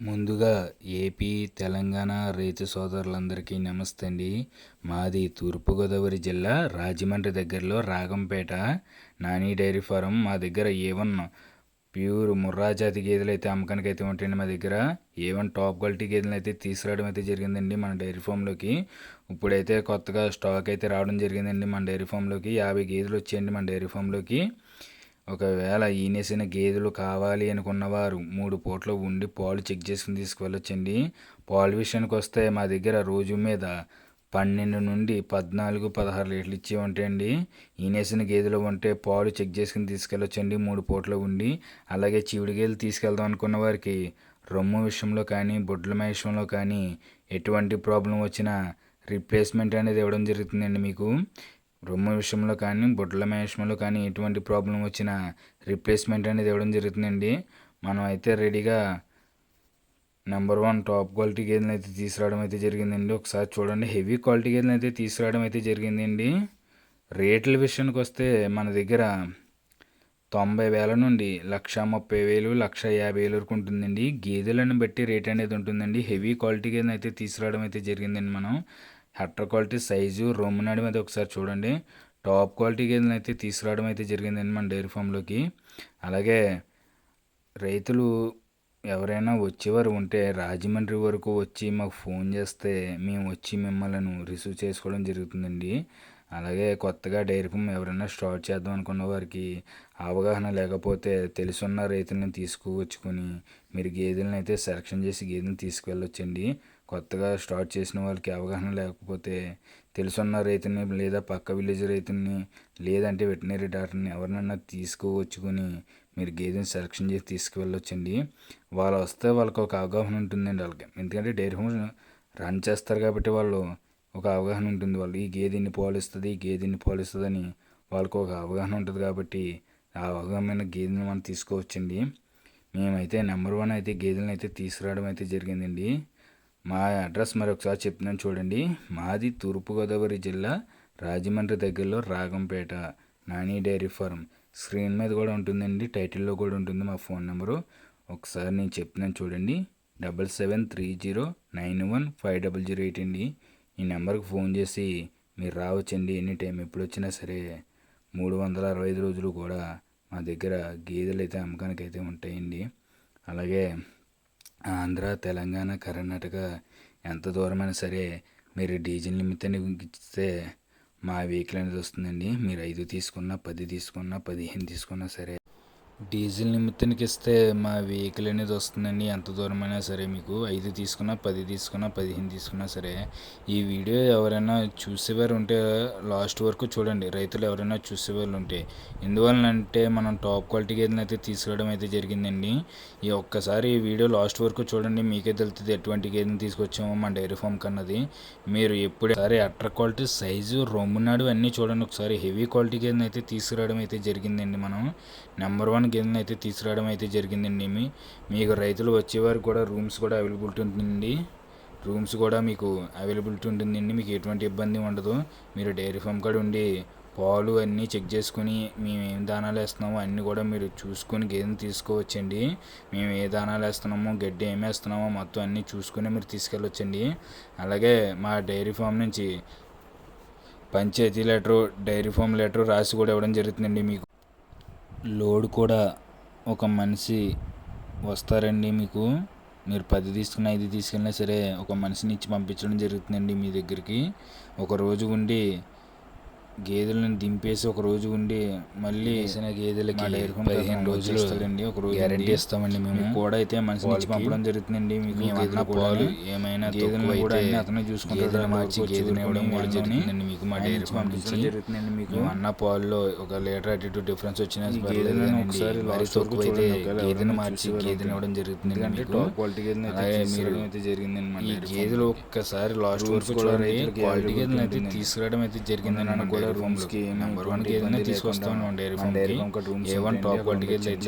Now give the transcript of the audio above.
ముందుగా ఏపీ తెలంగాణ రైతు సోదరులందరికీ నమస్తే అండి. మాది తూర్పుగోదావరి జిల్లా రాజమండ్రి దగ్గరలో రాగంపేట నాని డైరీ ఫారం. మా దగ్గర ఏ వన్ ప్యూర్ ముర్రా జాతి గేదెలు అయితే అమ్మకానికి అయితే ఉంటాయండి మా దగ్గర. ఏ వన్ టాప్ క్వాలిటీ గేదెలు అయితే తీసుకురావడం అయితే జరిగిందండి మన డైరీ ఫామ్లోకి. ఇప్పుడైతే కొత్తగా స్టాక్ అయితే రావడం జరిగిందండి మన డైరీ ఫామ్లోకి. యాభై గేదెలు వచ్చాయండి మన డైరీ ఫామ్లోకి. ఒకవేళ ఈనేసిన గేదెలు కావాలి అనుకున్నవారు మూడు పూటలు ఉండి పాలు చెక్ చేసుకుని తీసుకువెళ్ళొచ్చండి. పాలు విషయానికి వస్తే మా దగ్గర రోజు మీద పన్నెండు నుండి పద్నాలుగు పదహారు లీటర్లు ఇచ్చే ఉంటాయండి. ఈనేసిన గేదెలు ఉంటే పాలు చెక్ చేసుకుని తీసుకెళ్ళొచ్చండి మూడు పూటలు ఉండి. అలాగే చివిడి గేదెలు తీసుకెళ్దాం అనుకున్న వారికి రొమ్ము విషయంలో కానీ బొడ్ల విషయంలో కానీ ఎటువంటి ప్రాబ్లం వచ్చినా రీప్లేస్మెంట్ అనేది ఇవ్వడం జరుగుతుందండి మీకు. రొమ్ము విషయంలో కానీ బొడ్ల విషయంలో కానీ ఎటువంటి ప్రాబ్లం వచ్చినా రీప్లేస్మెంట్ అనేది ఇవ్వడం జరుగుతుందండి. మనం అయితే రెడీగా నెంబర్ వన్ టాప్ క్వాలిటీ గేదెలను అయితే తీసుకురావడం అయితే జరిగిందండి. ఒకసారి చూడండి హెవీ క్వాలిటీ గేదెలను అయితే తీసుకురావడం అయితే జరిగిందండి. రేట్ల విషయానికి వస్తే మన దగ్గర తొంభై వేల నుండి లక్ష ముప్పై వేలు లక్ష యాభై వేలు వరకు ఉంటుందండి. గేదెలను బట్టి రేట్ అనేది ఉంటుందండి. హెవీ క్వాలిటీ గేదెలను అయితే తీసుకురావడం అయితే జరిగిందండి మనం. హెట్టర్ క్వాలిటీ సైజు రొమ్ము నడి మీద ఒకసారి చూడండి. టాప్ క్వాలిటీ గేదెలను అయితే తీసుకురావడం అయితే జరిగిందండి మన డైరీ ఫామ్లోకి. అలాగే రైతులు ఎవరైనా వచ్చేవారు ఉంటే రాజమండ్రి వరకు వచ్చి మాకు ఫోన్ చేస్తే మేము వచ్చి మిమ్మల్ని రిసీవ్ చేసుకోవడం జరుగుతుందండి. అలాగే కొత్తగా డైరీ ఫామ్ ఎవరైనా స్టార్ట్ చేద్దాం అనుకున్న వారికి అవగాహన లేకపోతే తెలుసున్న రైతులను తీసుకువచ్చుకొని మీరు గేదెలను అయితే సెలక్షన్ చేసి గేదెలను తీసుకువెళ్ళొచ్చండి. కొత్తగా స్టార్ట్ చేసిన వాళ్ళకి అవగాహన లేకపోతే తెలుసున్న రైతుని లేదా పక్క విలేజ్ రైతుని లేదంటే వెటనరీ డాక్టర్ని ఎవరినైనా తీసుకువచ్చుకొని మీరు గేదెని సెలక్షన్ చేసి తీసుకువెళ్ళొచ్చండి. వాళ్ళు వస్తే వాళ్ళకి ఒక అవగాహన ఉంటుందండి వాళ్ళకి. ఎందుకంటే డైరీ ఫామ్ రన్ చేస్తారు కాబట్టి వాళ్ళు ఒక అవగాహన ఉంటుంది. వాళ్ళు ఈ గేదె ఇన్ని పాలు ఇస్తుంది ఈ గేదె ఇన్ని పాలు అని వాళ్ళకు ఒక అవగాహన ఉంటుంది కాబట్టి ఆ అవగాహన గేదెని మనం తీసుకోవచ్చండి. మేమైతే నెంబర్ వన్ అయితే గేదెలను అయితే తీసుకురావడం అయితే జరిగిందండి. మా అడ్రస్ మరొకసారి చెప్తున్నాను చూడండి. మాది తూర్పుగోదావరి జిల్లా రాజమండ్రి దగ్గరలో Ragampeta Nani dairy farm screen మీద కూడా ఉంటుందండి. టైటిల్లో కూడా ఉంటుంది మా ఫోన్ నెంబరు. ఒకసారి నేను చెప్తున్నాను చూడండి. Double seven three zero nine one five double zero eight అండి. ఈ నెంబర్కి ఫోన్ చేసి మీరు రావచ్చండి ఎనీ టైం ఎప్పుడు వచ్చినా సరే మూడు వందల అరవై ఐదు రోజులు కూడా మా దగ్గర గేదెలు అయితే అమ్మకానికి అయితే ఉంటాయండి. అలాగే ఆంధ్ర తెలంగాణ కర్ణాటక ఎంత దూరమైనా సరే మీరు డీజిల్ నిమిత్తాన్ని ఇస్తే మా వెహికల్ అనేది వస్తుందండి. మీరు ఐదు తీసుకున్నా పది తీసుకున్నా పదిహేను తీసుకున్నా సరే డీజిల్ నిమిత్తానికి ఇస్తే మా వెహికల్ అనేది వస్తుందండి. ఎంత దూరమైనా సరే మీకు ఐదు తీసుకున్నా పది తీసుకున్నా పదిహేను తీసుకున్నా సరే ఈ వీడియో ఎవరైనా చూసేవారు ఉంటే లాస్ట్ వరకు చూడండి. రైతులు ఎవరైనా చూసేవాళ్ళు ఉంటే. ఎందువలన అంటే మనం టాప్ క్వాలిటీ గేదెలను అయితే తీసుకురావడం అయితే జరిగిందండి. ఈ ఒక్కసారి ఈ వీడియో లాస్ట్ వరకు చూడండి. మీకే తెలుస్తుంది ఎటువంటి గేదెని తీసుకొచ్చామో మన డైరీ ఫామ్ కన్నది. మీరు ఎప్పుడు సరే అట్ర క్వాలిటీ సైజు రొమ్మునాడు అన్నీ చూడండి. ఒకసారి హెవీ క్వాలిటీ గేదెని అయితే తీసుకురావడం అయితే జరిగిందండి మనం. నెంబర్ వన్ గిన్నె అయితే తీసుకురావడం అయితే జరిగిందండి. మీ మీకు రైతులు వచ్చేవారు కూడా రూమ్స్ కూడా అవైలబిలిటీ ఉంటుందండి. రూమ్స్ కూడా మీకు అవైలబిలిటీ ఉంటుందండి. మీకు ఎటువంటి ఇబ్బంది ఉండదు. మీరు డైరీ ఫామ్ కాడ ఉండి పాలు అన్నీ చెక్ చేసుకుని మేము ఏం దానాలు వేస్తున్నామో అన్నీ కూడా మీరు చూసుకొని గేదెని తీసుకోవచ్చండి. మేము ఏ దానాలు వేస్తున్నామో గడ్డి ఏమి వేస్తున్నామో మొత్తం అన్నీ చూసుకుని మీరు తీసుకెళ్ళొచ్చండి. అలాగే మా డైరీ ఫామ్ నుంచి panchayat letter dairy farm letter రాసి కూడా ఇవ్వడం జరుగుతుందండి మీకు. లోడ్ కూడా ఒక మనిషి వస్తారండి మీకు. మీరు పది తీసుకున్న ఐదు తీసుకెళ్ళినా సరే ఒక మనిషిని ఇచ్చి పంపించడం జరుగుతుందండి మీ దగ్గరికి. ఒక రోజు ఉండి గేదెలను దింపేసి ఒక రోజు ఉండి మళ్ళీ వేసిన గేదెలకి పదిహేను రోజులు ఇస్తాడండి ఒక రోజు గ్యారంటీ ఇస్తామండి మేము. కూడా అయితే మనిషి నుంచి పంపడం జరుగుతుందండి. మీకు అన్న పాలు ఏమైనా గేదెలను కూడా అతనే చూసుకుంటాడు. మార్చి గేదెలు ఇవ్వడం కూడా జరుగుతుందండి మీకు మా డైరీ పంపించడం జరుగుతుందండి మీకు. అన్న పాల్లో ఒక లీటర్ అటు ఇటు డిఫరెన్స్ వచ్చిన గేదెలను ఒకసారి మరి తక్కువ అయితే గేదెను మార్చి గేదెని ఇవ్వడం జరుగుతుంది అంటే టాప్ క్వాలిటీ గేదెని అయితే మీరు అయితే జరిగిందండి గేదెలు ఒక్కసారి లాస్ట్ వరకు కూడా క్వాలిటీ గేదెలను అయితే తీసుకురావడం అయితే జరిగిందని అన్న రూమ్స్కి నెంబర్ వన్ గేదెనే తీసుకొస్తాను. Dairy farm A one top quality గేదెలు అయితే